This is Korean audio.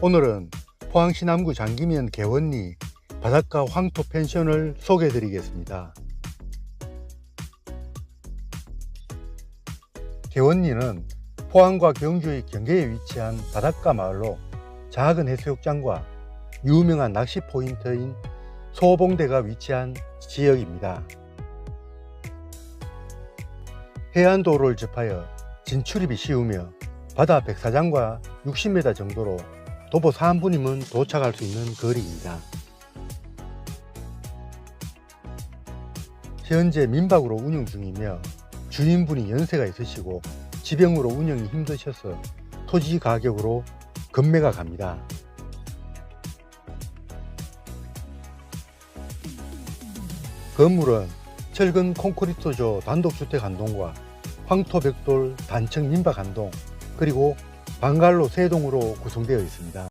오늘은 포항시 남구 장기면 개원리 바닷가 황토 펜션을 소개해 드리겠습니다. 개원리는 포항과 경주의 경계에 위치한 바닷가 마을로 작은 해수욕장과 유명한 낚시 포인트인 소봉대가 위치한 지역입니다. 해안도로를 접하여 진출입이 쉬우며 바다 백사장과 60m 정도로 도보 3분이면 도착할 수 있는 거리입니다. 현재 민박으로 운영 중이며 주인분이 연세가 있으시고 지병으로 운영이 힘드셔서 토지 가격으로 금매가 갑니다. 건물은 철근 콘크리트조 단독주택 한 동과 황토벽돌 단층 민박 한 동, 그리고 방갈로 세 동으로 구성되어 있습니다.